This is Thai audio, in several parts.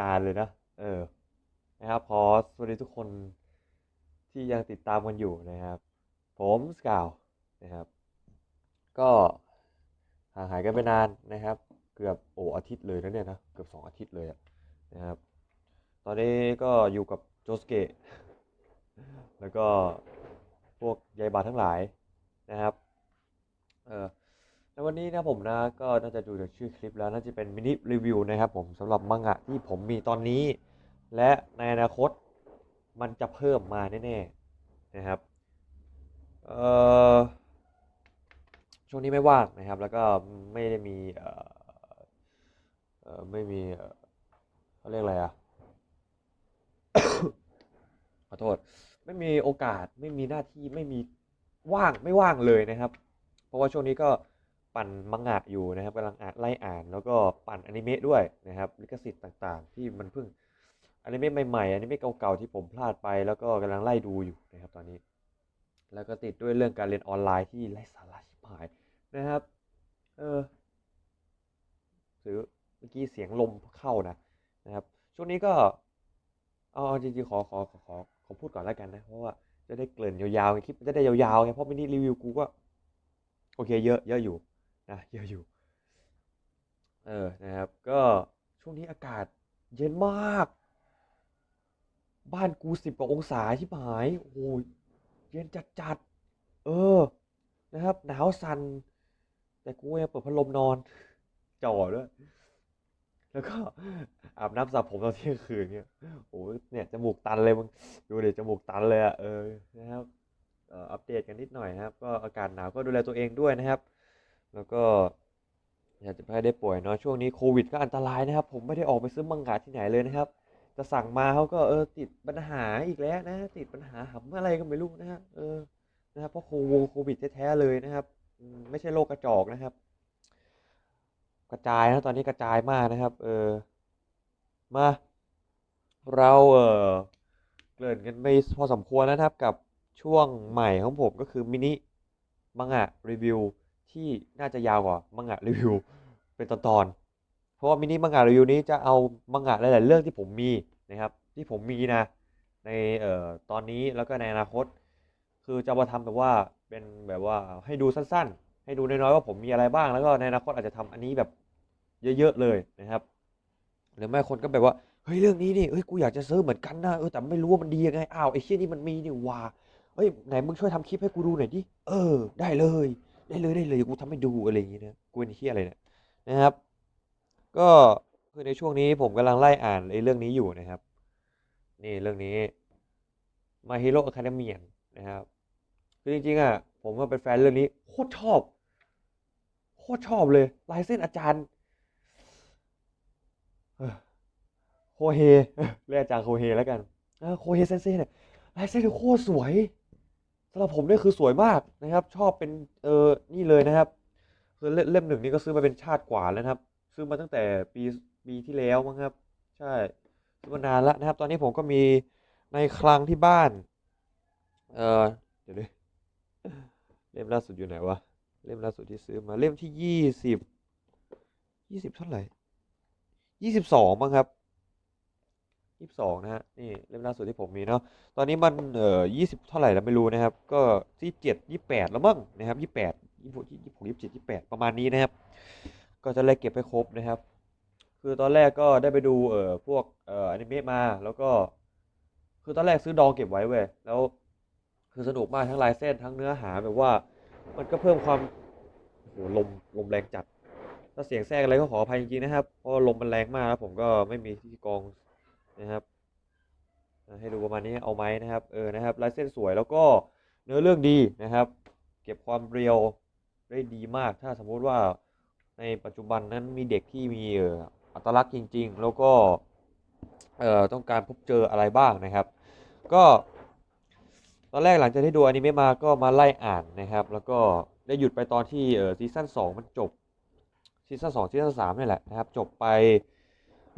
นานเลยนะ เออ นะครับขอสวัสดีทุกคนที่ยังติดตามกันอยู่นะครับ ผมสกาวนะครับ ก็ห่างหายกันไปนานนะครับ เกือบโอ้อาทิตย์เลยนะเนี่ยนะ เกือบสองอาทิตย์เลยนะครับ ตอนนี้ก็อยู่กับโจสเกะแล้วก็พวกยายบาทั้งหลายนะครับ เออ ในวันนี้นะผมนะก็น่าจะดูจากชื่อคลิปแล้วน่าจะเป็นมินิรีวิวนะครับผมสำหรับมังงะที่ผมมีตอนนี้ และในอนาคตมันจะเพิ่มมาแน่ๆนะครับเออช่วงนี้ไม่ว่างนะครับ แล้วก็ไม่ได้มีเออเออไม่มีเออเขาเรียกอะไรอะขอโทษไม่มีโอกาสไม่มีหน้าที่ไม่มีว่างไม่ว่างเลยนะครับ เพราะว่าช่วงนี้ก็ ปั่นมังงะอยู่นะครับกำลังอ่านไล่อ่านแล้วก็ปั่นอนิเมะด้วยนะครับลิขสิทธิ์ต่างๆ ที่มันเพิ่งอนิเมะใหม่ๆอนิเมะเก่าๆที่ผมพลาดไป แล้วก็กำลังไล่ดูอยู่นะครับตอนนี้ แล้วก็ติดด้วยเรื่องการเรียนออนไลน์ที่ไร้สาระชิบหายนะครับเออถือเมื่อกี้เสียงลมเข้านะนะครับ ช่วงนี้ก็เอาเอจริงๆขอขอขอขอขอพูดก่อนแล้วกันนะเพราะว่าจะได้เกริ่นยาวๆคลิปจะได้ยาวๆไงเพราะไมินิรีวิวกูก็โอเคเยอะเยอะอยู่ นะเยอะอยู่ เออ นะครับ ก็ช่วงนี้อากาศเย็นมาก บ้านกูสิบกว่าองศาชิบหาย โอ้โห เย็นจัดจัดๆเออ นะครับ หนาวสัน แต่กูยังเปิดพัดลมนอน จ่อด้วย แล้วก็อาบน้ำสระผมตอนเที่ยงคืนเนี่ย โอ้ยเนี่ย จมูกตันเลยมึง ดูเดี๋ยวจมูกตันเลยอะเออ นะครับอัปเดตกันนิดหน่อยนะครับ ก็อากาศหนาวก็ดูแลตัวเองด้วยนะครับ แล้วก็อยากจะไม่ให้ได้ป่วยเนาะช่วงนี้โควิดก็อันตรายนะครับ ผมไม่ได้ออกไปซื้อมังงะที่ไหนเลยนะครับ จะสั่งมาเขาก็เออติดปัญหาอีกแล้วนะ ติดปัญหาหำอะไรก็ไม่รู้นะฮะเออนะครับเพราะโควงโควิดแท้ๆเลยนะครับ ไม่ใช่โรคกระจอกนะครับ กระจายนะตอนนี้กระจายมากนะครับ เออมา เราเออเกริ่นกันไปพอสมควรแล้วนะครับกับช่วงใหม่ของผมก็คือมินิมังงะรีวิว ที่น่าจะยาวกว่ามังงะรีวิวเป็นตอนๆ เพราะว่ามินิมังงะรีวิวนี้จะเอามังงะหลายๆเรื่องที่ผมมีนะครับ ที่ผมมีนะในเอ่อตอนนี้แล้วก็ในอนาคต คือจะมาทำแบบว่าเป็นแบบว่าให้ดูสั้นๆ ให้ดูน้อยๆว่าผมมีอะไรบ้าง แล้วก็ในอนาคตอาจจะทำอันนี้แบบเยอะๆเลยนะครับหรือไม่คนก็แบบว่าเฮ้ยเรื่องนี้นี่เฮ้ยกูอยากจะซื้อเหมือนกันนะเออแต่ไม่รู้ว่ามันดียังไงอ้าวไอ้เชี่ยนี่มันมีนี่ว่าเฮ้ยไหนมึงช่วยทำคลิปให้กูดูหน่อยดิเออ ได้เลย ได้เลยได้เลยกูทำให้ดูอะไรอย่างงี้นะกูเป็นเชี่ยอะไรเนี่ยนะครับ ก็คือในช่วงนี้ผมกำลังไล่อ่านไอ้เรื่องนี้อยู่นะครับ นี่เรื่องนี้ My Hero Academia นะครับ คือจริงๆอะผมก็เป็นแฟนเรื่องนี้โคตรชอบโคตรชอบเลยลายเส้นอาจารย์โคเฮเรียกอาจารย์โคเฮแล้วกันโคเฮเซนเซ่เนี่ยลายเส้นโคตรสวย สำหรับผมนี่คือสวยมากนะครับ ชอบเป็นเออนี่เลยนะครับคือเล่มหนึ่งนี่ก็ซื้อมาเป็นชาติกว่าแล้วนะครับ ซื้อมาตั้งแต่ปีปีที่แล้วมั้งครับ ใช่ซื้อมานานแล้วนะครับ ตอนนี้ผมก็มีในคลังที่บ้าน เออเดี๋ยวดิเล่มล่าสุดอยู่ไหนวะเล่มล่าสุดที่ซื้อมาเล่มที่ยี่สิบยี่สิบเท่าไหร่ยี่สิบสองมั้งครับ ยี่สิบสองนะฮะนี่เล่มล่าสุดที่ผมมีเนาะตอนนี้มันเอ่อยี่สิบเท่าไหร่แล้วไม่รู้นะครับ ก็ที่เจ็ดยี่แปดแล้วมั้งนะครับยี่แปดยี่หกยี่หกยี่เจ็ดยี่แปดประมาณนี้นะครับ ก็จะไล่เก็บให้ครบนะครับ คือตอนแรกก็ได้ไปดูเอ่อพวกเอ่ออนิเมะมาแล้วก็ คือตอนแรกซื้อดองเก็บไว้เว้ยแล้วคือสนุกมากทั้งลายเส้นทั้งเนื้อหาแบบว่ามันก็เพิ่มความโอ้โหลมลมแรงจัด ถ้าเสียงแทรกอะไรก็ขออภัยจริงๆนะครับ เพราะลมมันแรงมากแล้วผมก็ไม่มีที่กอง นะครับให้ดูประมาณนี้เอาไหมนะครับเออนะครับลายเส้นสวยแล้วก็เนื้อเรื่องดีนะครับ เก็บความเรียวได้ดีมาก ถ้าสมมุติว่าในปัจจุบันนั้นมีเด็กที่มีอัตลักษณ์จริง ๆ แล้วก็เอ่อต้องการพบเจออะไรบ้างนะครับ ก็ตอนแรกหลังจากที่ดูอนิเมะมาก็มาไล่อ่านนะครับ แล้วก็ได้หยุดไปตอนที่เออซีซั่นสองมันจบซีซั่นสองซีซั่นสามนี่แหละนะครับ จบไป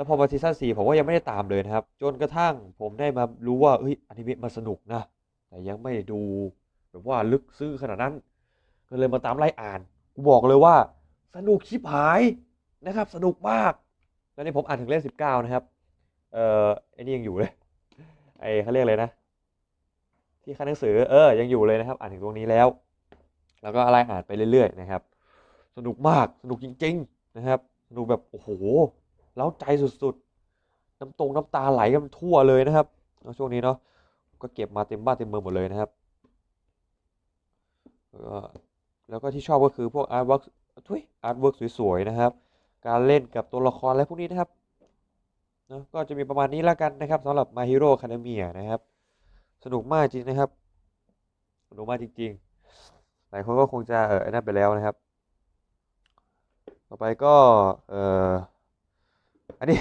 แล้วพอมาซีซั่นสี่ผมก็ยังไม่ได้ตามเลยนะครับ จนกระทั่งผมได้มารู้ว่าเฮ้ยอนิเมะมันสนุกนะ แต่ยังไม่ได้ดูแบบว่าลึกซึ้งขนาดนั้น ก็เลยมาตามไล่อ่านกูบอกเลยว่า สนุกชิบหายนะครับ สนุกมากแล้วนี่ผมอ่านถึงเล่มสิบเก้านะครับ เอ่อไอ้นี่ยังอยู่เลย ไอ้เขาเรียกอะไรนะ ที่คันหนังสือเออยังอยู่เลยนะครับ อ่านถึงตรงนี้แล้ว แล้วก็อะไล่อ่านไปเรื่อยๆนะครับ สนุกมากสนุกจริง ๆ นะครับสนุกแบบโอ้โห เล้าใจสุดๆ น้ำตรงน้ำตาไหลกันทั่วเลยนะครับแล้วช่วงนี้เนาะก็เก็บมาเต็มบ้านเต็มเมืองหมดเลยนะครับแล้วก็ที่ชอบก็คือพวกอาร์ตเวิร์กทุยอาร์ตเวิร์กสวยๆนะครับ การเล่นกับตัวละครอะไรพวกนี้นะครับเนะก็จะมีประมาณนี้แล้วกันนะครับสำหรับ My Hero Academia นะครับ สนุกมากจริงนะครับ สนุกมากจริงๆ หลายคนก็คงจะเออไอ้นั่นไปแล้วนะครับ ต่อไปก็เออ อันนี้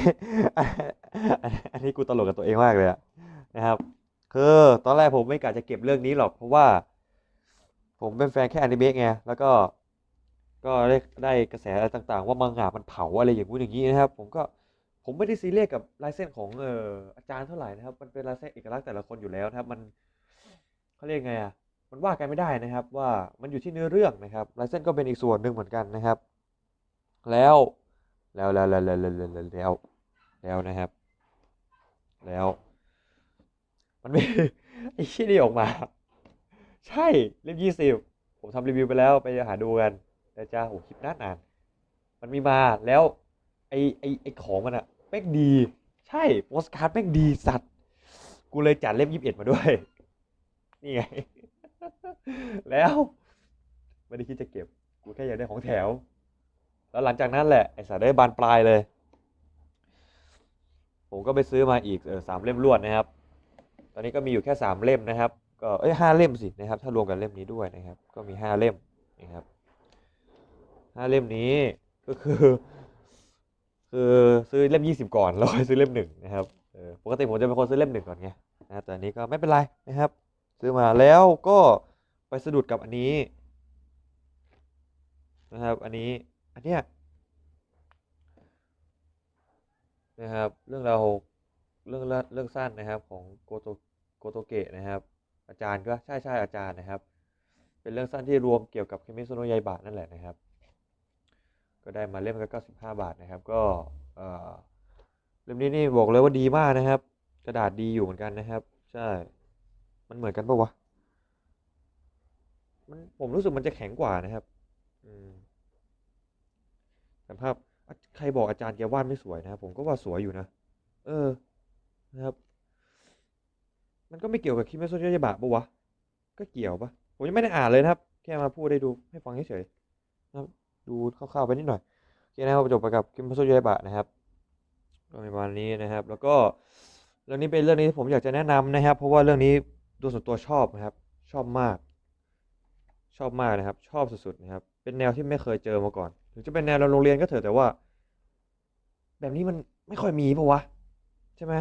อันอันนี้กูตลกกับตัวเองมากเลยอะนะครับ คือตอนแรกผมไม่กะจะเก็บเรื่องนี้หรอกเพราะว่า ผมเป็นแฟนแค่อนิเมะไงแล้วก็ก็ได้ได้กระแสอะไรต่างๆ ว่ามังงะมันเผาอะไรอย่างงู้นอย่างนี้นะครับ ผมก็ผมไม่ได้ซีเรียสกับลายเส้นของเอ่ออาจารย์เท่าไหร่นะครับ มันเป็นลายเส้นเอกลักษณ์แต่ละคนอยู่แล้วนะครับ มันเขาเรียกไงอะมันว่ากันไม่ได้นะครับ ว่ามันอยู่ที่เนื้อเรื่องนะครับลายเส้นก็เป็นอีกส่วนหนึ่งเหมือนกันนะครับ แล้ว แล้วแล้วแล้วแล้วแล้วแล้วแล้วนะครับ แล้ว มันไม่ไอ้ชี้นี่ออกมา ใช่เล่มยี่สิบผมทำรีวิวไปแล้วไปหาดูกันแต่จ้าโหคลิปน่านาน มันมีมาแล้ว ไอไอไอของมันอะแม่งดี ใช่โปสการ์ดแม่งดีสัตว์ กูเลยจัดเล่มยี่สิบเอ็ดมาด้วย นี่ไง แล้ว ไม่ได้คิดจะเก็บ กูแค่อยากได้ของแถว แล้วหลังจากนั้นแหละไอสัตว์ได้บานปลายเลย ผมก็ไปซื้อมาอีกสามเล่มรวดนะครับ ตอนนี้ก็มีอยู่แค่สามเล่มนะครับ ก็เอ้ยห้าเล่มสินะครับ ถ้ารวมกับเล่มนี้ด้วยนะครับ ก็มีห้าเล่มนะครับห้าเล่มนี้ก็คือ คือซื้อเล่มยี่สิบก่อนแล้วค่อยซื้อเล่มหนึ่งนะครับปกติผมจะเป็นคนซื้อเล่มหนึ่งก่อนไงนะแต่อันนี้ก็ไม่เป็นไรนะครับ ซื้อมาแล้วก็ไปสะดุดกับอันนี้นะครับ อันนี้ อันเนี้ยนะครับเรื่องราวเรื่องเรื่องสั้นนะครับของโกโตโกโตเกะนะครับ อาจารย์ก็ใช่ใช่อาจารย์นะครับ เป็นเรื่องสั้นที่รวมเกี่ยวกับเคมิโซโนยายบะนั่นแหละนะครับ ก็ได้มาเล่มละ95 บาทนะครับ ก็เออเล่มนี้นี่บอกเลยว่าดีมากนะครับ กระดาษดีอยู่เหมือนกันนะครับ ใช่มันเหมือนกันปะวะมันผมรู้สึกมันจะแข็งกว่านะครับ อืม แต่ภาพใครบอกอาจารย์แกวาดไม่สวยนะครับผมก็ว่าสวยอยู่นะ เออ นะครับ มันก็ไม่เกี่ยวกับคิมเมโซะยาบะปะวะ ก็เกี่ยวปะผมยังไม่ได้อ่านเลยนะครับ แค่มาพูดให้ดูให้ฟังเฉยๆนะครับ ดูคร่าวๆไปนิดหน่อยโอเคนะครับจบไปกับคิมพัสโซยาบะนะครับก็ประมาณนี้นะครับ แล้วก็เรื่องนี้เป็นเรื่องนี้ที่ผมอยากจะแนะนำนะครับ เพราะว่าเรื่องนี้โดยส่วนตัวชอบนะครับ ชอบมาก ชอบมากนะครับ ชอบสุดๆนะครับ เป็นแนวที่ไม่เคยเจอมาก่อน ถึงจะเป็นแนวโรงเรียนก็เถอะแต่ว่า แบบนี้มันไม่ค่อยมีปะวะ ใช่ไหม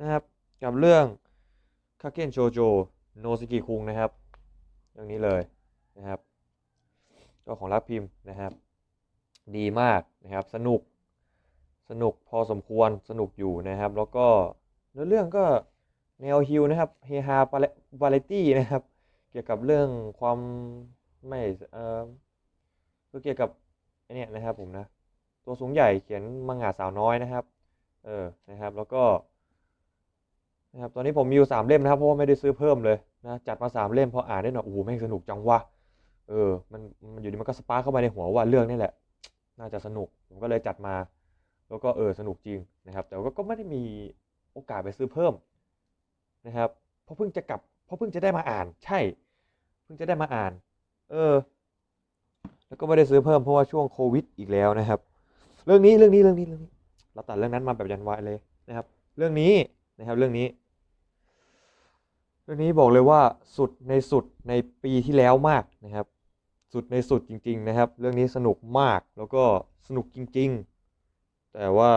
นะครับ กับเรื่องคาเกนโจโจโนซิกิคุงนะครับเรื่องนี้เลยนะครับ ก็ของรักพิมพ์นะครับ ดีมากนะครับ สนุกสนุกพอสมควรสนุกอยู่นะครับ แล้วก็เนื้อเรื่องก็แนวฮิวนะครับเฮฮาบาเลตี้นะครับ เกี่ยวกับเรื่องความไม่เออ ก็เกี่ยวกับไอเนี้ยนะครับผมนะตัวสูงใหญ่เขียนมังงะสาวน้อยนะครับเออนะครับแล้วก็นะครับตอนนี้ผมมีอยู่สามเล่มนะครับเพราะว่าไม่ได้ซื้อเพิ่มเลยนะจัดมาสามเล่มพออ่านได้หน่อยโอ้โหแม่งสนุกจังวะเออมันมันอยู่ดีมันก็สปาร์เข้ามาในหัวว่าเรื่องนี้แหละ น่าจะสนุกผมก็เลยจัดมา แล้วก็เออสนุกจริงนะครับ แต่ว่าก็ไม่ได้มีโอกาสไปซื้อเพิ่มนะครับเพราะเพิ่งจะกลับเพราะเพิ่งจะได้มาอ่าน ใช่ เพิ่งจะได้มาอ่าน เออ แล้วก็ไม่ได้ซื้อเพิ่มเพราะว่าช่วงโควิดอีกแล้วนะครับ เรื่องนี้เรื่องนี้เรื่องนี้เรื่องนี้ เราตัดเรื่องนั้นมาแบบยันวายเลยนะครับ เรื่องนี้นะครับเรื่องนี้ เรื่องนี้บอกเลยว่าสุดในสุดในปีที่แล้วมากนะครับ สุดในสุดจริง ๆ นะครับ เรื่องนี้สนุกมากแล้วก็สนุกจริง ๆ แต่ว่า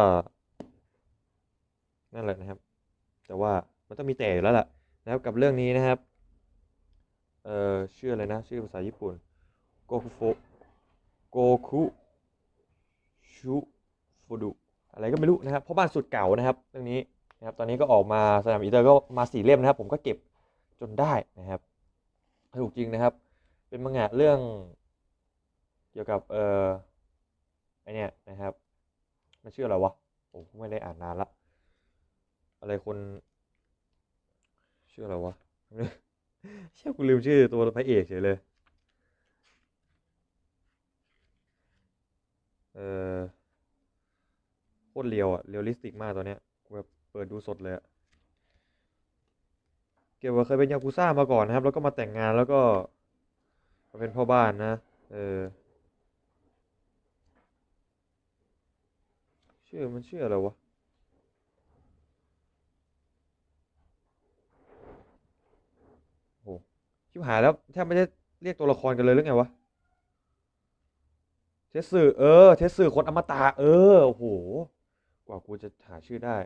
นั่นแหละนะครับ แต่ว่ามันต้องมีแต่แล้วล่ะนะครับกับเรื่องนี้นะครับ เอ่อชื่ออะไรนะ ชื่อภาษาญี่ปุ่นโกคุโฟ คุชุฟุดุอะไรก็ไม่รู้นะครับเพราะบ้านสุดเก่านะครับเรื่องนี้นะครับตอนนี้ก็ออกมาสนามอีเตอร์ก็มาสี่เล่มนะครับ ผมก็เก็บจนได้นะครับถูกจริงนะครับ เป็นมังงะเรื่องเกี่ยวกับเอ่อไอเนี้ยนะครับมันชื่ออะไรวะโอ้ไม่ได้อ่านนานละอะไรคนชื่ออะไรวะเชื่อกูลืมชื่อตัวพระเอกเฉยเลย เออโคตรเรียวอะเรียลลิสติกมากตัวเนี้ยกูแบบเปิดดูสดเลยอะเกี่ยวกับเคยเป็นยากุซ่ามาก่อนนะครับ แล้วก็มาแต่งงานแล้วก็มาเป็นพ่อบ้านนะ เออชื่อมันชื่ออะไรวะโหชิบหายแล้วแทบไม่ได้เรียกตัวละครกันเลยหรือไงวะ เทสสึเออ เทสสึคนอมตะเออโอ้โหกว่ากูจะหาชื่อได้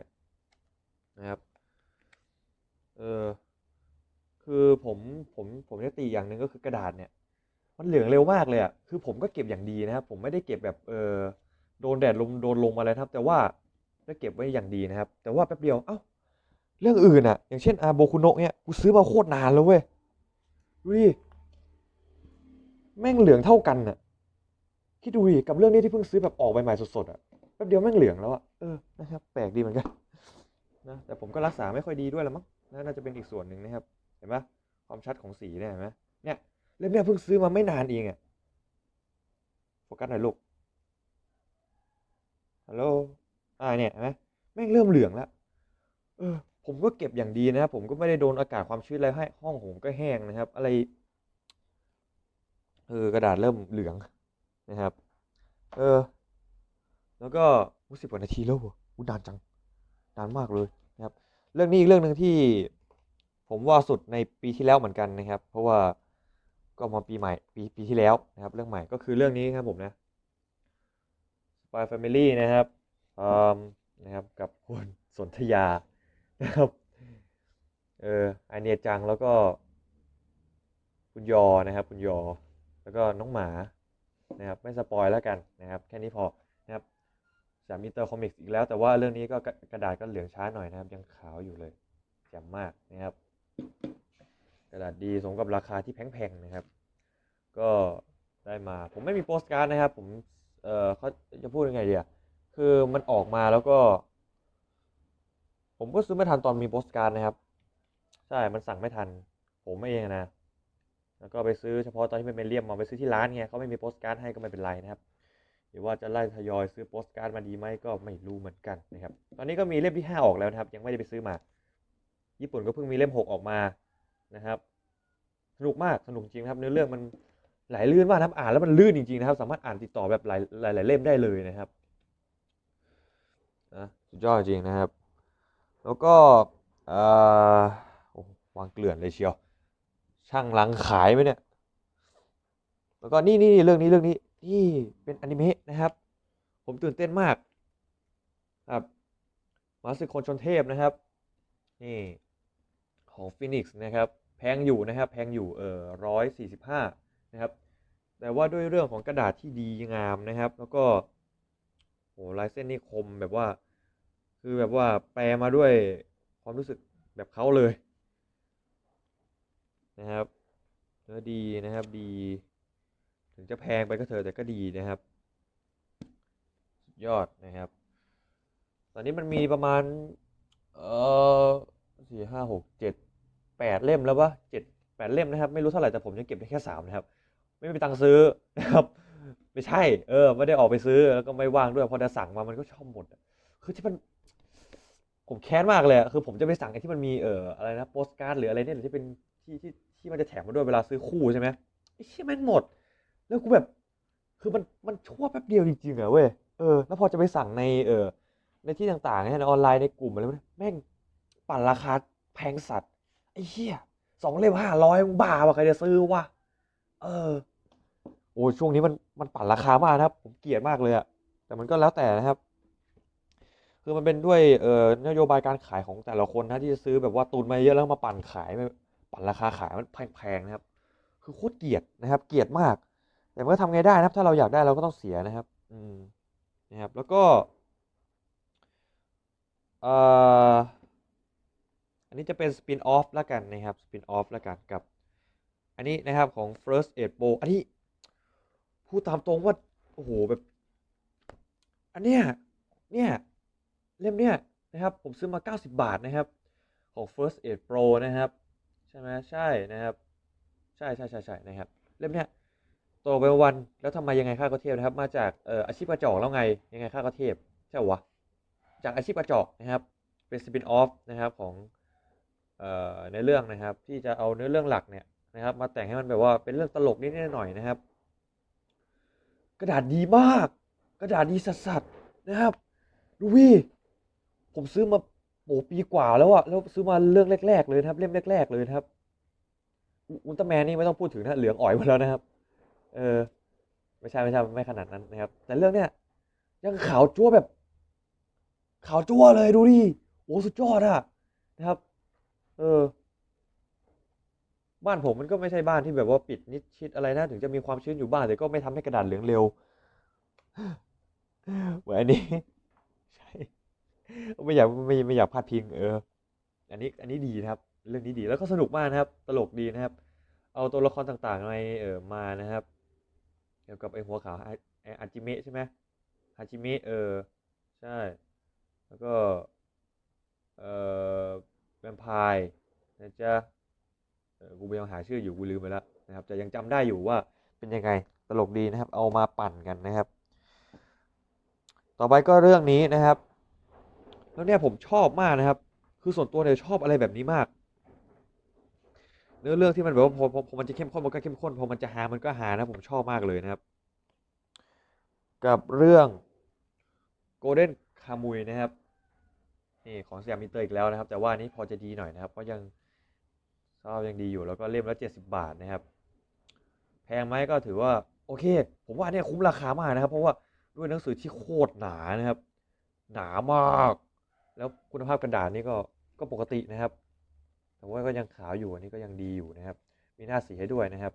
นะครับ เออ คือผมผมผมจะตีอย่างหนึ่งก็คือกระดาษเนี่ย มันเหลืองเร็วมากเลยอะคือผมก็เก็บอย่างดีนะครับ ผมไม่ได้เก็บแบบเออโดนแดดลมโดนลมอะไรครับ แต่ว่าได้เก็บไว้อย่างดีนะครับ แต่ว่าแป๊บเดียว เอ้า เรื่องอื่นอะ อย่างเช่นอาโบคุโนะเนี่ยกูซื้อมาโคตรนานแล้วเว้ยดูดิแม่งเหลืองเท่ากันน่ะ คิดดูดิกับเรื่องนี้ที่เพิ่งซื้อแบบออกใหม่ๆสดๆอะแป๊บเดียวแม่งเหลืองแล้วอะเออนะครับแปลกดีเหมือนกันนะแต่ผมก็รักษาไม่ค่อยดีด้วยละมั้งน่าจะเป็นอีกส่วนหนึ่งนะครับ เห็นปะความชัดของสีเนี่ยเห็นไหมเนี่ยเล่มเนี่ยเพิ่งซื้อมาไม่นานเองอะโฟกัสหน่อยลูกฮัลโหลอ่าเนี่ยเห็นไหมแม่งเริ่มเหลืองแล้วเออ ผมก็เก็บอย่างดีนะครับผมก็ไม่ได้โดนอากาศความชื้นอะไรให้ห้องผมก็แห้งนะครับ อะไรเออกระดาษเริ่มเหลือง นะครับ เออ แล้วก็รู้สิบกว่านาทีแล้วเหรออู้นานจัง นานมากเลยนะครับ เรื่องนี้อีกเรื่องหนึ่งที่ผมว่าสุดในปีที่แล้วเหมือนกันนะครับ เพราะว่าก็มาปีใหม่ปีปีที่แล้วนะครับ เรื่องใหม่ก็คือเรื่องนี้ครับผมนะ Spy Family นะครับอืมนะครับกับคุณสนธยานะครับเออไอเนียจังแล้วก็ คุณยอนะครับ คุณยอ แล้วก็น้องหมา นะครับไม่สปอยแล้วกันนะครับแค่นี้พอนะครับสามมิเตอร์คอมิกส์อีกแล้ว แต่ว่าเรื่องนี้ก็กระกระดาษก็เหลืองช้าหน่อยนะครับ ยังขาวอยู่เลยแจ่มมากนะครับ กระดาษดีสมกับราคาที่แพงๆนะครับ ก็ได้มาผมไม่มีโปสการ์ดนะครับ ผมเออเขาจะพูดยังไงดีอะคือมันออกมาแล้วก็ ผมก็ซื้อไม่ทันตอนมีโปสการ์ดนะครับ ใช่มันสั่งไม่ทัน ผมเองนะ แล้วก็ไปซื้อเฉพาะตอนที่มันเป็นเลี่ยมมาไปซื้อที่ร้านไงเขาไม่มีโปสการ์ดให้ก็ไม่เป็นไรนะครับหรือว่าจะไล่ทยอยซื้อโปสการ์ดมาดีไหมก็ไม่รู้เหมือนกันนะครับตอนนี้ก็มีเล่มที่ห้าออกแล้วนะครับ ยังไม่ได้ไปซื้อมา ญี่ปุ่นก็เพิ่งมีเล่มหกออกมานะครับสนุกมากสนุกจริงครับเนื้อเรื่องมันไหลลื่นมากนะครับอ่านแล้วมันลื่นจริงๆนะครับ สามารถอ่านติดต่อแบบหลายหลายเล่มได้เลยนะครับนะสุดยอดจริงนะครับ แล้วก็อ่อโอ้วางเกลื่อนเลยเชียว ช่างลังขายไหมเนี่ย แล้วก็นี่นี่นี่เรื่องนี้เรื่องนี้นี่เป็นอนิเมะนะครับ ผมตื่นเต้นมาก ครับมาสึกคนชนเทพนะครับนี่ของฟินิกซ์นะครับ แพงอยู่นะครับ แพงอยู่เออร้อยสี่สิบห้านะครับ แต่ว่าด้วยเรื่องของกระดาษที่ดีงามนะครับ แล้วก็โหลายเส้นนี่คมแบบว่า คือแบบว่าแปลมาด้วยความรู้สึกแบบเขาเลย นะครับเนื้อดีนะครับดี ถึงจะแพงไปก็เถอะแต่ก็ดีนะครับสุดยอดนะครับ ตอนนี้มันมีประมาณ เออสี่ห้าหกเจ็ดแปดเล่มแล้ววะเจ็ดแปดเล่มนะครับ ไม่รู้เท่าไหร่แต่ผมยังเก็บได้แค่สามนะครับ ไม่มีตังค์ซื้อนะครับ ไม่ใช่ เออ ไม่ได้ออกไปซื้อแล้วก็ไม่ว่างด้วยพอจะสั่งมามันก็ชอบหมดคือที่มันผมแค้นมากเลยอะคือผมจะไปสั่งไอ้ที่มันมีเอ่ออะไรนะโปสการ์ดหรืออะไรเนี่ยหรือที่เป็น ที่ที่ที่มันจะแถมมาด้วยเวลาซื้อคู่ใช่ไหมไอ้เชี่ยแม่งหมด แล้วกูแบบ คือมันมันชั่วแป๊บเดียวจริงๆอะเว้ยเออแล้วพอจะไปสั่งในเออในที่ต่างๆในออนไลน์ในกลุ่มอะไรแม่งปั่นราคาแพงสัตว์ไอ้เหี้ยสองเล่มห้าร้อยบ้าว่ะใครจะซื้อวะเออ โอ้ช่วงนี้มันมันปั่นราคามากนะครับ ผมเกลียดมากเลยอะแต่มันก็แล้วแต่นะครับ คือมันเป็นด้วยเอ่อนโยบายการขายของแต่ละคนนะที่จะซื้อแบบว่าตุนมาเยอะแล้วมาปั่นขายไม่ ปั่นราคาขายมันแพงๆนะครับ คือโคตรเกลียดนะครับ เกลียดมาก แต่มันก็ทำไงได้นะครับ ถ้าเราอยากได้เราก็ต้องเสียนะครับ อืมนะครับ แล้วก็เอ่ออันนี้จะเป็นสปินออฟแล้วกันนะครับสปินออฟแล้วกันกับ อันนี้นะครับของ first aid pro อันนี้พูดตามตรงว่า โอ้โหแบบ อันเนี้ยเนี่ยเล่มเนี้ยนะครับ ผมซื้อมา 90 บาทนะครับ ของ First Aid Pro นะครับ ใช่ไหมใช่นะครับ ใช่ใช่ใช่ใช่นะครับเล่มเนี้ยโตไปวันแล้วทำไมยังไงค่าก็เทพนะครับ มาจากเอ่ออาชีพกระจอกแล้วไงยังไงค่าก็เทพใช่หวะจากอาชีพกระจอกนะครับ เป็นสปินออฟนะครับของเอ่อในเรื่องนะครับ ที่จะเอาเนื้อเรื่องหลักเนี่ยนะครับ มาแต่งให้มันแบบว่าเป็นเรื่องตลกนิดหน่อยนะครับ กระดาษดีมาก กระดาษดีสัสๆนะครับดูวิผมซื้อมา อ้ปีกว่าแล้วอะแล้วซื้อมาเรื่องแรก ๆ เลยนะครับ เล่มแรก ๆ เลยนะครับ อุลตร้าแมนนี่ไม่ต้องพูดถึงนะเหลืองอ๋อยหมดแล้วนะครับ เออ ไม่ใช่ไม่ใช่ไม่ขนาดนั้นนะครับ แต่เรื่องเนี้ยยังขาวจั่วแบบขาวจั่วเลยดูดิโอ้สุดยอดอะนะครับ เออ บ้านผมมันก็ไม่ใช่บ้านที่แบบว่าปิดนิดชิดอะไรนะถึงจะมีความชื้นอยู่บ้างแต่ก็ไม่ทำให้กระดาษเหลืองเร็วเหมือนอันนี้ใช่ ไม่อยากไม่ไม่อยากพลาดพิง เออ อันนี้อันนี้ดีนะครับ เรื่องนี้ดีแล้วก็สนุกมากนะครับ ตลกดีนะครับ เอาตัวละครต่างๆในเออมานะครับเกี่ยวกับไอหัวขาวอาไออาจิเมะใช่ไหมฮาจิเมะเออใช่ แล้วก็เออแวมไพร์นะจ๊ะเออกูพยายามหาชื่ออยู่กูลืมไปแล้วนะครับแต่ยังจำได้อยู่ว่าเป็นยังไงตลกดีนะครับ เอามาปั่นกันนะครับ ต่อไปก็เรื่องนี้นะครับ แล้วเนี่ยผมชอบมากนะครับ คือส่วนตัวเนี่ยชอบอะไรแบบนี้มาก เนื้อเรื่องที่มันแบบว่าพอพอพอมันจะเข้มข้นมันก็เข้มข้นพอมันจะฮามันก็ฮานะผมชอบมากเลยนะครับ กับเรื่อง Golden Kamuy นะครับนี่ของสยามมิเตอร์อีกแล้วนะครับ แต่ว่านี้พอจะดีหน่อยนะครับเพราะยังชอบยังดีอยู่แล้วก็เล่มละ70 บาทนะครับ แพงไหมก็ถือว่า โอเค ผมว่าเนี่ยคุ้มราคามากนะครับ เพราะว่าด้วยหนังสือที่โคตรหนานะครับ หนามาก แล้วคุณภาพกระดาษนี่ก็ก็ปกตินะครับ แต่ว่าก็ยังขาวอยู่อันนี้ก็ยังดีอยู่นะครับ มีหน้าสีให้ด้วยนะครับ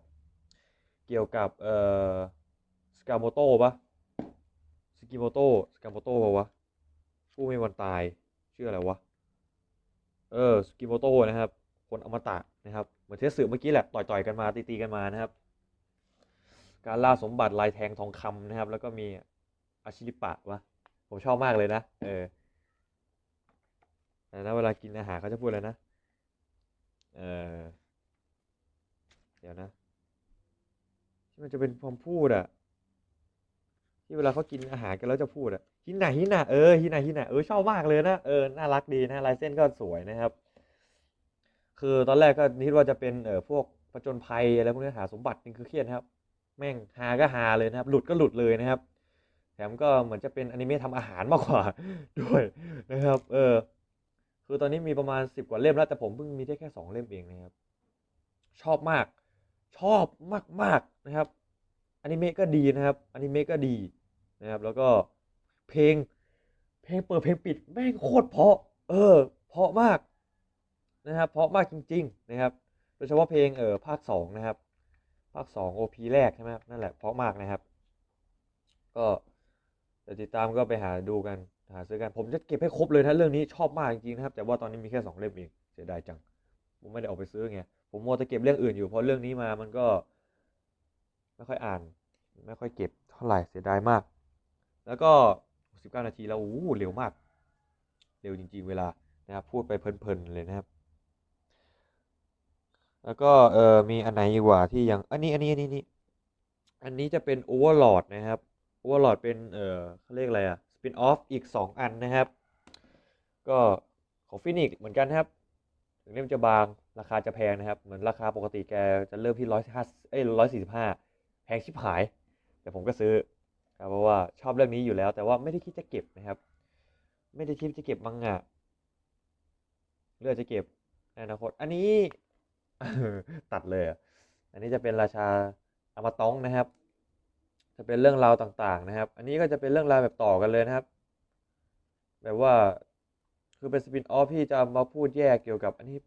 เกี่ยวกับเอ่อสกาโมโต้ปะสกิโมโต้สกาโมโต้ปะวะผู้ไม่วันตายชื่ออะไรวะเออสกิโมโต้นะครับ คนอมตะนะครับเหมือนเทสสึเมื่อกี้แหละต่อยๆกันมาตีๆกันมานะครับ การล่าสมบัติลายแทงทองคำนะครับ แล้วก็มีอาชิริปะวะผมชอบมากเลยนะเออ แต่นะเวลากินอาหารเขาจะพูดอะไรนะ เออเดี๋ยวนะที่มันจะเป็นคำพูดอะที่เวลาเขากินอาหารกันแล้วจะพูดอะฮินาฮินาเออฮินาฮินาเออชอบมากเลยนะเออน่ารักดีนะลายเส้นก็สวยนะครับ คือตอนแรกก็คิดว่าจะเป็นเออพวกผจญภัยอะไรพวกนี้หาสมบัตินี่คือเครียดครับ แม่งหาก็หาเลยนะครับ หลุดก็หลุดเลยนะครับ แถมก็เหมือนจะเป็นอนิเมะทำอาหารมากกว่าด้วยนะครับ เออ คือตอนนี้มีประมาณสิบกว่าเล่มแล้วแต่ผมเพิ่งมีได้แค่สองเล่มเองนะครับ ชอบมาก ชอบมากๆนะครับอนิเมะก็ดีนะครับอนิเมะก็ดีนะครับ แล้วก็เพลง เพลงเปิดเพลงปิดแม่งโคตรเพาะ เออ เพาะมากนะครับเพาะมากจริง ๆ นะครับ โดยเฉพาะเพลงเออภาคสองนะครับ ภาคสองโอพีแรกใช่ไหมครับนั่นแหละเพาะมากนะครับ ก็ติดตามก็ไปหาดูกัน หาซื้อกันผมจะเก็บให้ครบเลยถ้าเรื่องนี้ชอบมากจริงๆนะครับ แต่ว่าตอนนี้มีแค่สองเล่มเองเสียดายจัง ผมไม่ได้ออกไปซื้อไงผมมัวแต่เก็บเรื่องอื่นอยู่เพราะเรื่องนี้มามันก็ ไม่ค่อยอ่าน ไม่ค่อยเก็บเท่าไหร่เสียดายมาก แล้วก็สิบเก้านาทีแล้วโอ้โหเร็วมาก เร็วจริง ๆ เวลานะครับพูดไปเพลินๆเลยนะครับ แล้วก็เออมีอันไหนอีกว่าที่ยังอันนี้อันนี้อันนี้นี่อันนี้จะเป็นโอเวอร์ลอดนะครับโอเวอร์ลอดเป็นเออเขาเรียกอะไรอะ ปินออฟอีกสองอันนะครับ ก็ของฟินิกเหมือนกันครับถึงเล่มจะบางราคาจะแพงนะครับ เหมือนราคาปกติแกจะเริ่มที่ร้อยห้าเอ้ยร้อยสี่สิบห้าแพงชิบหาย แต่ผมก็ซื้อครับเพราะว่าชอบเรื่องนี้อยู่แล้ว แต่ว่าไม่ได้คิดจะเก็บนะครับ ไม่ได้คิดจะเก็บมังงะเลือกจะเก็บในอนาคต อันนี้ตัดเลยอะอันนี้จะเป็นราชาอมตองนะครับ จะเป็นเรื่องราวต่างๆนะครับ อันนี้ก็จะเป็นเรื่องราวแบบต่อกันเลยนะครับ แบบว่าคือเป็นสปินออฟที่จะมาพูดแยกเกี่ยวกับอันนี้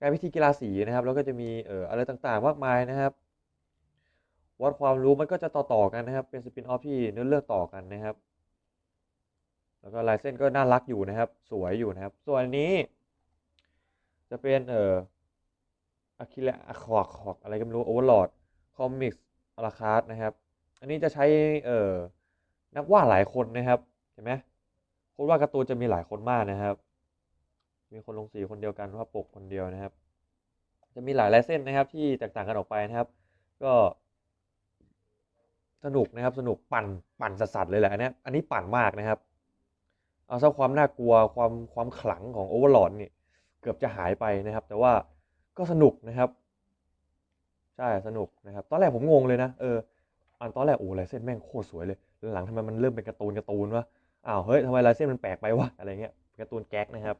การพิธีกีฬาสีนะครับ แล้วก็จะมีเอ่ออะไรต่างๆ มากมายนะครับวัดความรู้มันก็จะต่อๆกันนะครับ เป็นสปินออฟที่เนื้อเรื่องต่อกันนะครับ แล้วก็ลายเส้นก็น่ารักอยู่นะครับ สวยอยู่นะครับ ส่วนอันนี้ จะเป็นเอ่ออะคิระอะคอกอกอะไรก็ไม่รู้โอเวอร์ลอดคอมิกส์อลาคาร์นะครับ อันนี้จะใช้เอ่อนักวาดหลายคนนะครับเห็นไหมคนวาดการ์ตูนจะมีหลายคนมากนะครับ มีคนลงสีคนเดียวกันวาดปกคนเดียวนะครับ จะมีหลายลายเส้นนะครับ ที่แตกต่างกันออกไปนะครับ ก็สนุกนะครับ สนุกปั่นปั่นสัสๆเลยแหละอันนี้อันนี้ปั่นมากนะครับ เอาซะความน่ากลัวความความขลังของโอเวอร์ลอดนี่เกือบจะหายไปนะครับ แต่ว่าก็สนุกนะครับ ใช่สนุกนะครับ ตอนแรกผมงงเลยนะเออ อันตอนแรกโอ้ลายเส้นแม่งโคตรสวยเลย หลังทำไมมันเริ่มเป็นการ์ตูนการ์ตูนวะ อ้าวเฮ้ยทำไมลายเส้นมันแปลกไปวะอะไรเงี้ยการ์ตูนแก๊กนะครับ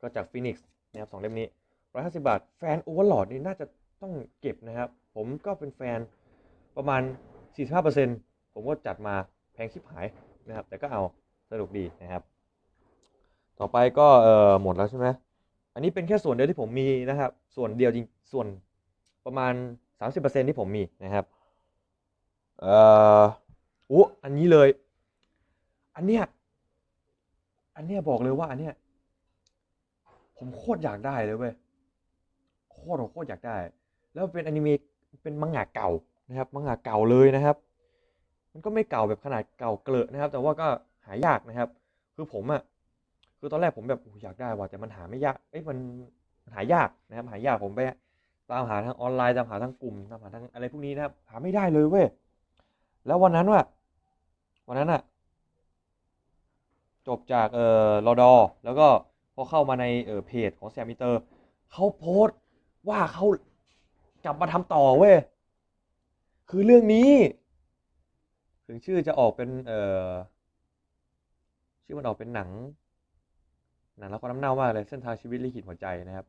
ก็จากฟินิกซ์นะครับสองเล่มนี้ร้อยห้าสิบาท แฟนโอเวอร์ลอดนี่น่าจะต้องเก็บนะครับ ผมก็เป็นแฟนประมาณ 45%ผมก็จัดมาแพงชิบหายนะครับ แต่ก็เอาสนุกดีนะครับ ต่อไปก็เออหมดแล้วใช่ไหมอันนี้เป็นแค่ส่วนเดียวที่ผมมีนะครับ ส่วนเดียวจริงส่วนประมาณ 30%ที่ผมมีนะครับ เอ่ออู้อันนี้เลย อันเนี้ย อันเนี้ยบอกเลยว่าอันเนี้ย ผมโคตรอยากได้เลยเว้ย โคตรโคตรอยากได้ แล้วเป็นอนิเมะ เป็นมังงะเก่านะครับ มังงะเก่าเลยนะครับ มันก็ไม่เก่าแบบขนาดเก่าเกลอะนะครับ แต่ว่าก็หายากนะครับ คือผมอะคือตอนแรกผมแบบอยากได้ว่ะแต่มันหาไม่ยาก เอ้ยมันหายากนะครับ หายากผมไปตามหาทางออนไลน์ตามหาทางกลุ่มตามหาทางอะไรพวกนี้นะครับ หาไม่ได้เลยเว้ย แล้ววันนั้นว่ะวันนั้นอะจบจากเอ่อรอดอแล้วก็พอเข้ามาในเอ่อเพจของแซมมิเตอร์เขาโพสต์ว่าเขากลับมาทำต่อเว้ยคือเรื่องนี้ ถึงชื่อจะออกเป็นเอ่อชื่อมันออกเป็นหนัง หนังแล้วก็น้ำเน่ามากเลยเส้นทางชีวิตลิขิตหัวใจนะครับ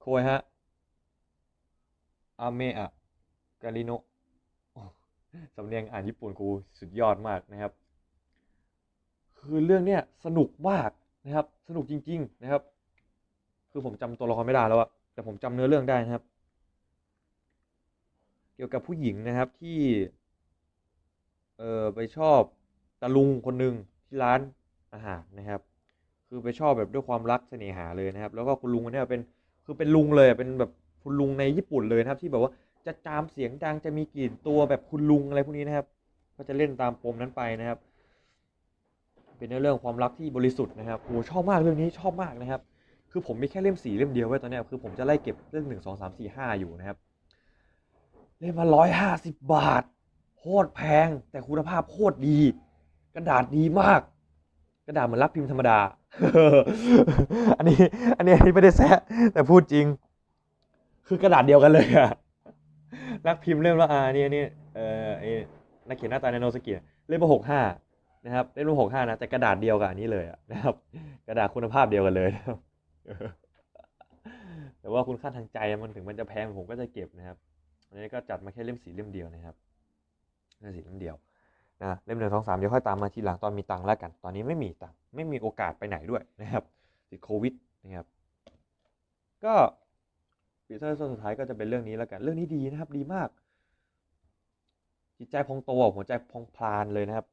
โคยฮะอาเมะกาลิโนะ สำเนียงอ่านญี่ปุ่นกูสุดยอดมากนะครับ คือเรื่องเนี้ยสนุกมากนะครับ สนุกจริง ๆ นะครับ คือผมจำตัวละครไม่ได้แล้วอะแต่ผมจำเนื้อเรื่องได้นะครับ เกี่ยวกับผู้หญิงนะครับที่ เออไปชอบตะลุงคนหนึ่งที่ร้านอาหารนะครับ คือไปชอบแบบด้วยความรักเสน่หาเลยนะครับ แล้วก็คุณลุงคนนี้เป็นคือเป็นลุงเลยเป็นแบบคุณลุงในญี่ปุ่นเลยนะครับ ที่แบบว่า จะจามเสียงดังจะมีกลิ่นตัวแบบคุณลุงอะไรพวกนี้นะครับ ก็จะเล่นตามปมนั้นไปนะครับ เป็นเรื่องความรักที่บริสุทธิ์นะครับโอ้ชอบมากเรื่องนี้ชอบมากนะครับ คือผมมีแค่เล่มสี่เล่มเดียวไว้ตอนเนี้ยคือผมจะไล่เก็บเรื่องหนึ่งสองสามสี่ห้าอยู่นะครับเล่มมาร้อยห้าสิบบาทโคตรแพงแต่คุณภาพโคตรดี กระดาษดีมาก กระดาษเหมือนรับพิมพ์ธรรมดา อันนี้ อันนี้ไม่ได้แซะแต่พูดจริง คือกระดาษเดียวกันเลยอะ นักพิมพ์เล่มละอ่านี่นี่เออไอ้นักเขียนหน้าตาในโนสกิเล่มหกห้านะครับเล่มหกห้านะแต่กระดาษเดียวกับอันนี้เลยนะครับ กระดาษคุณภาพเดียวกันเลยนะครับแต่ว่าคุณค่าทางใจมันถึงมันจะแพงผมก็จะเก็บนะครับอันนี้ก็จัดมาแค่เล่มสีเล่มเดียวนะครับเล่มสีเล่มเดียวนะเล่มหนึ่งสองสามเดี๋ยวค่อยตามมาทีหลังตอนมีตังค์แล้วกัน ตอนนี้ไม่มีตังค์ไม่มีโอกาสไปไหนด้วยนะครับติดโควิดนะครับ ก็ ปีเตอร์ส่วนสุดท้ายก็จะเป็นเรื่องนี้แล้วกัน เรื่องนี้ดีนะครับ ดีมาก จิตใจพองโตหัวใจพองพลานเลยนะครับ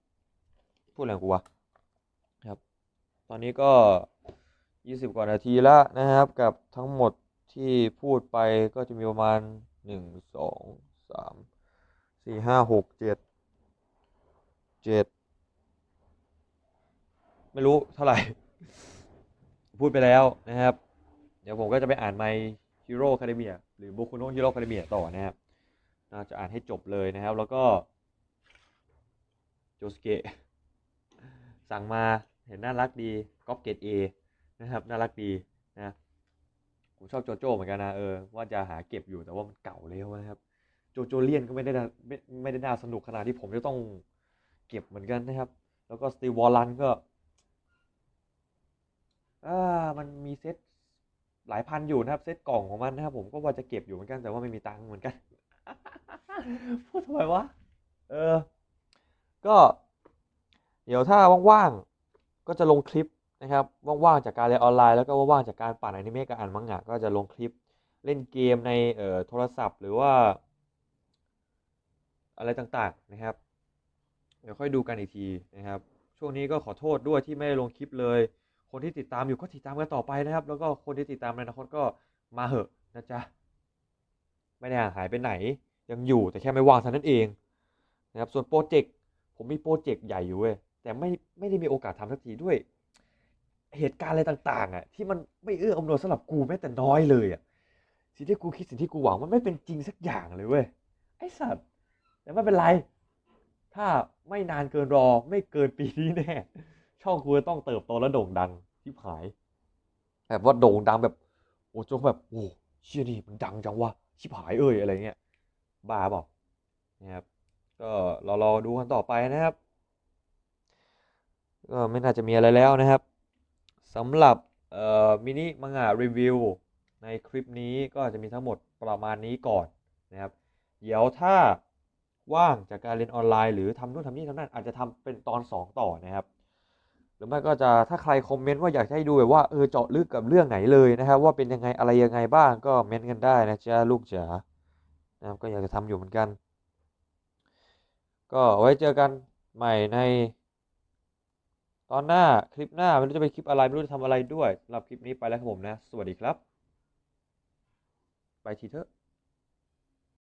พูดอะไรงกูวะครับ ตอนนี้ก็ยี่สิบกว่านาทีแล้วนะครับ กับทั้งหมดที่พูดไปก็จะมีประมาณหนึ่งสองสามสี่ห้าหกเจ็ดเจ็ดไม่รู้เท่าไหร่ พูดไปแล้วนะครับ เดี๋ยวผมก็จะไปอ่าน My Hero Academia หรือ Boku no Hero Academia ต่อนะครับน่าจะอ่านให้จบเลยนะครับ แล้วก็โจสเกะสั่งมาเห็นน่ารักดีก๊อปเกรดเอนะครับ น่ารักดีนะผมชอบโจโจ้เหมือนกันนะเออว่าจะหาเก็บอยู่แต่ว่ามันเก่าแล้วนะครับโจโจเลียนก็ไม่ได้น่าไม่ไม่ได้น่าสนุกขนาดที่ผมจะต้องเก็บเหมือนกันนะครับ แล้วก็สตีวอลลันก็อ่ามันมีเซต หลายพันอยู่นะครับ เซตกล่องของมันนะครับ ผมก็ว่าจะเก็บอยู่เหมือนกันแต่ว่าไม่มีตังค์เหมือนกันพูดทำไมวะเออ ก็ เดี๋ยวถ้าว่างๆก็จะลงคลิปนะครับว่างๆจากการเรียนออนไลน์แล้วก็ว่างๆจากการปั่นอนิเมะกับอ่านมังงะก็จะลงคลิปเล่นเกมในเอ่อโทรศัพท์ หรือว่า อะไรต่างๆนะครับ เดี๋ยวค่อยดูกันอีกทีนะครับ ช่วงนี้ก็ขอโทษด้วยที่ไม่ได้ลงคลิปเลย คนที่ติดตามอยู่ก็ติดตามกันต่อไปนะครับ แล้วก็คนที่ติดตามในอนาคตก็มาเหอะนะจ๊ะไม่ได้หายไปไหน ยังอยู่แต่แค่ไม่ว่างเท่านั้นเองนะครับส่วนโปรเจกต์ผมมีโปรเจกต์ใหญ่อยู่เว้ยแต่แต่ไม่ไม่ได้มีโอกาสทำสักทีด้วย เหตุการณ์อะไรต่าง ๆอะที่มันไม่เอื้ออำนวยสำหรับกูแม้แต่น้อยเลยอะสิ่งที่กูคิดสิ่งที่กูหวังมันไม่เป็นจริงสักอย่างเลยเว้ยไอ้สัตว์แต่ไม่เป็นไร ถ้าไม่นานเกินรอไม่เกินปีนี้แน่ ช่องกูจะต้องเติบโตและโด่งดังที่หาย แบบว่าโด่งดังแบบโอ้จงแบบโอ้เชี่ยนี่มันดังจังวะชิบหายเอ้ยอะไรเงี้ยบ้าเปล่านะครับก็รอรอดูกันต่อไปนะครับก็ไม่น่าจะมีอะไรแล้วนะครับสำหรับเอ่อมินิมังงะรีวิวในคลิปนี้ก็จะมีทั้งหมดประมาณนี้ก่อนนะครับ เดี๋ยวถ้าว่างจากการเรียนออนไลน์ หรือทำนู่นทำนี่ทำนั่นอาจจะทำเป็นตอน 2 ต่อนะครับ หรือไม่ก็จะถ้าใครคอมเมนต์ว่าอยากให้ดูแบบว่าเออเจาะลึกกับเรื่องไหนเลยนะครับว่าเป็นยังไงอะไรยังไงบ้างก็เมนต์กันได้นะจ๊ะลูกจ๋านะครับก็อยากจะทำอยู่เหมือนกัน ก็ไว้เจอกันใหม่ใน ตอนหน้าคลิปหน้าไม่รู้จะเป็นคลิปอะไรไม่รู้จะทำอะไรด้วยสำหรับคลิปนี้ไปแล้วครับผมนะ สวัสดีครับ ไปทีเถอะ